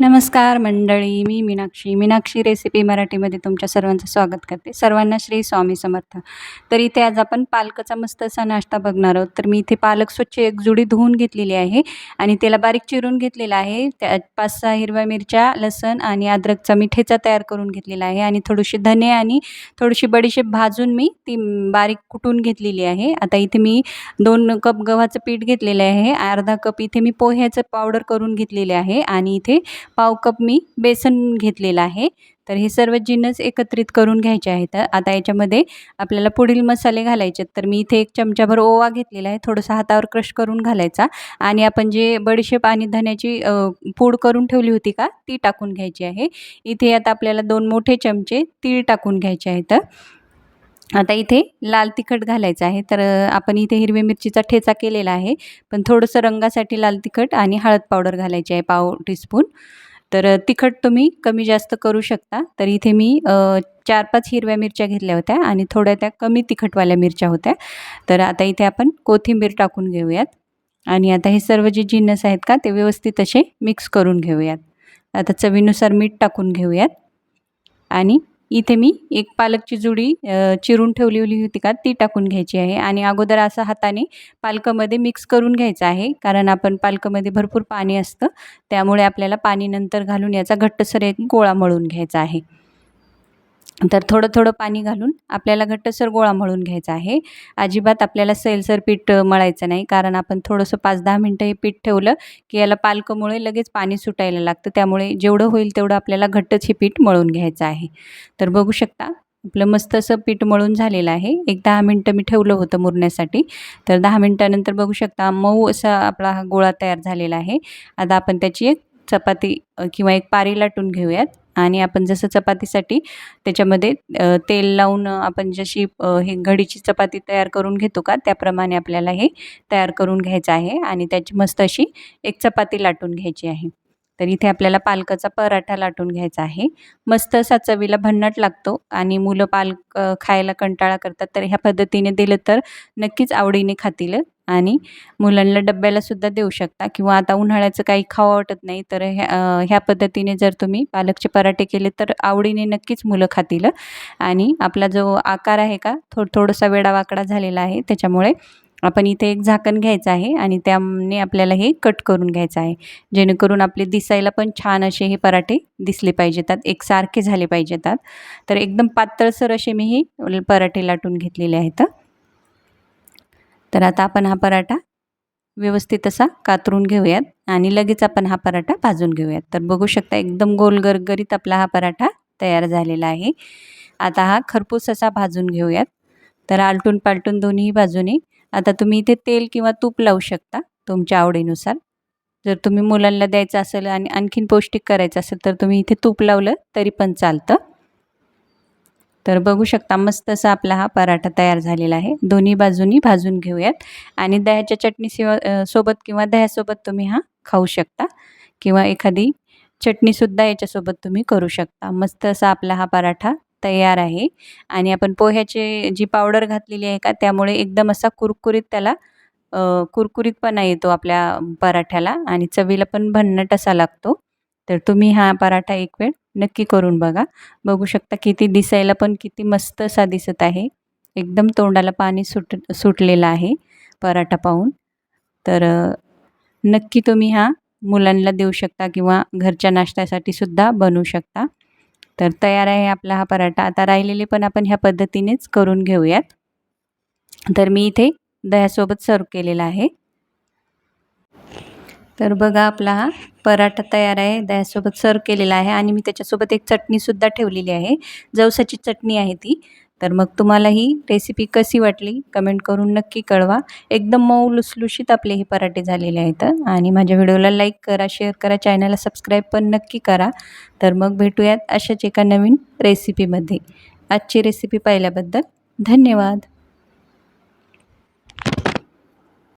नमस्कार मंडळी मी मीनाक्षी. मीनाक्षी रेसिपी मराठीमध्ये तुमच्या सर्वांचं स्वागत करते. सर्वांना श्री स्वामी समर्थ. तर इथे आज आपण पालकाचा मस्त असा नाश्ता बघणार आहोत. तर मी इथे पालक स्वच्छ एक जुडी धुवून घेतलेली आहे आणि त्याला बारीक चिरून घेतलेला आहे. त्या पाच सहा हिरव्या मिरच्या लसण आणि अद्रकचा मी ठेचा तयार करून घेतलेला आहे आणि थोडीशी धने आणि थोडीशी बडीशेप भाजून मी ती बारीक कुटून घेतलेली आहे. आता इथे मी दोन कप गव्हाचं पीठ घेतलेलं आहे. अर्धा कप इथे मी पोह्याचं पावडर करून घेतलेले आहे आणि इथे पाव कप मी बेसन घेतलेलं आहे. तर हे सर्व जिन्नस एकत्रित करून घ्यायचे आहेत. आता याच्यामध्ये आपल्याला पुढील मसाले घालायचे आहेत. तर मी इथे एक चमचाभर ओवा घेतलेला आहे. थोडंसं हातावर क्रश करून घालायचा. आणि आपण जे बडीशेप आणि धन्याची पूड करून ठेवली होती का ती टाकून घ्यायची आहे. इथे आता आपल्याला दोन मोठे चमचे तीळ टाकून घ्यायचे आहेत. आता इथे लाल तिखट घालायचं आहे. तर आपण इथे हिरवी मिरचीचा ठेचा केलेला आहे. पण थोडंसं रंगासाठी लाल तिखट आणि हळद पावडर घालायची आहे पाव टीस्पून. तर तिखट तुम्ही कमी जास्त करू शकता. तर इथे मी चार पाच हिरव्या मिरच्या घेतल्या होत्या आणि थोड्या त्या कमी तिखटवाल्या मिरच्या होत्या. तर आता इथे आपण कोथिंबीर टाकून घेऊयात. आणि आता हे सर्व जे जिन्नस आहेत का ते व्यवस्थित असे मिक्स करून घेऊयात. आता चवीनुसार मीठ टाकून घेऊयात. आणि इथे मी एक पालकची जुडी चिरून ठेवलेली होती का ती टाकून घ्यायची आहे. आणि अगोदर असं हाताने पालकामध्ये मिक्स करून घ्यायचं आहे कारण आपण पालकामध्ये भरपूर पाणी असतं त्यामुळे आपल्याला पाणी नंतर घालून याचा घट्टसर एक गोळा मळून घ्यायचा आहे. तर थोडं थोडं पाणी घालून आपल्याला घट्टसर गोळा मळून घ्यायचा आहे. अजिबात आपल्याला सैलसर पीठ मळायचं नाही. कारण आपण थोडंसं पाच दहा मिनटं हे पीठ ठेवलं की याला पालकमुळे लगेच पाणी सुटायला लागतं. त्यामुळे जेवढं होईल तेवढं आपल्याला घट्टच हे पीठ मळून घ्यायचं आहे. तर बघू शकता आपलं मस्त असं पीठ मळून झालेलं आहे. एक दहा मिनटं मी ठेवलं होतं मुरण्यासाठी. तर दहा मिनटानंतर बघू शकता मऊ असा आपला हा गोळा तयार झालेला आहे. आता आपण त्याची एक चपाती किंवा एक पारी लाटून घेऊयात. आणि आपण जसं चपातीसाठी त्याच्यामध्ये तेल लावून आपण जशी हे घडीची चपाती तयार करून घेतो का त्याप्रमाणे आपल्याला हे तयार करून घ्यायचं आहे आणि त्याची मस्त अशी एक चपाती लाटून घ्यायची आहे. तर इथे आपल्याला पालकाचा पराठा लाटून घ्यायचा आहे. मस्त असा चवीला भन्नट लागतो आणि मुलं पालक खायला कंटाळा करतात. तर ह्या पद्धतीने दिलं तर नक्कीच आवडीने खातील. आणि मुलांना डब्यालासुद्धा देऊ शकता. किंवा आता उन्हाळ्याचं काही खावं वाटत नाही तर ह्या ह्या पद्धतीने जर तुम्ही पालकचे पराठे केले तर आवडीने नक्कीच मुलं खातील. आणि आपला जो आकार आहे का थोड थोडासा वेडावाकडा झालेला आहे त्याच्यामुळे आपण इथे एक झाकण घ्यायचं आहे आणि त्याने आपल्याला हे कट करून घ्यायचं आहे. जेणेकरून आपले दिसायला पण छान असे हे पराठे दिसले पाहिजेतात एकसारखे झाले पाहिजेतात तर एकदम पातळसर असे मी हे पराठे लाटून घेतलेले आहेत. तर आता आपण हा पराठा व्यवस्थित असा कातरून घेऊयात आणि लगेच आपण हा पराठा भाजून घेऊयात. तर बघू शकता एकदम गोल गरगरीत आपला हा पराठा तयार झालेला आहे. आता हा खरपूस असा भाजून घेऊयात. तर आलटून पालटून दोन्ही बाजूने आता तुम्ही इथे तेल किंवा तूप लावू शकता तुमच्या आवडीनुसार. जर तुम्ही मुलांना द्यायचं असेल आणि आणखीन पौष्टिक करायचं असेल तर तुम्ही इथे तूप लावलं तरी पण चालतं. तर बघू शकता मस्त असा आपला हा पराठा तयार झालेला आहे. दोन्ही बाजूनी भाजून घेऊयात. आणि दह्याच्या चटणी सोबत किंवा दह्यासोबत तुम्ही हा खाऊ शकता. किंवा एखादी चटणीसुद्धा याच्यासोबत तुम्ही करू शकता. मस्त असा आपला हा पराठा तयार आहे. आणि आपण पोह्याचे जी पावडर घातलेली आहे का त्यामुळे एकदम असा कुरकुरीत त्याला कुरकुरीतपणा येतो आपल्या पराठ्याला. आणि चवीला पण भन्नट असा लागतो. तर तुम्ही हा पराठा एक वेळ नक्की करून बघा. बघू शकता किती दिसायला पण किती मस्त असा दिसत आहे. एकदम तोंडाला पाणी सुट सुटलेलं आहे पराठा पाहून. तर नक्की तुम्ही हा मुलांना देऊ शकता किंवा घरच्या नाश्त्यासाठी सुद्धा बनवू शकता. तर तयार आहे आपला हा पराठा. आता राहिलेले पण आपण ह्या पद्धतीनेच करून घेऊयात. तर मी इथे दह्यासोबत सर्व केलेला आहे. तर बघा आपला हा पराठा तयार आहे. दह्यासोबत सर्व केलेला आहे आणि मी त्याच्यासोबत एक चटणीसुद्धा ठेवलेली आहे. जवसाची चटणी आहे ती. तर मग तुम्हाला ही रेसिपी कशी वाटली? कमेंट करून नक्की कळवा. एकदम मऊ लुसलुशीत आपले हे पराठे झालेले आहेत. आणि माझ्या व्हिडिओला लाईक करा शेअर करा चॅनलला सबस्क्राईब पण नक्की करा. तर मग भेटूयात अशाच एका नवीन रेसिपीमध्ये आजची रेसिपी पाहिल्याबद्दल धन्यवाद.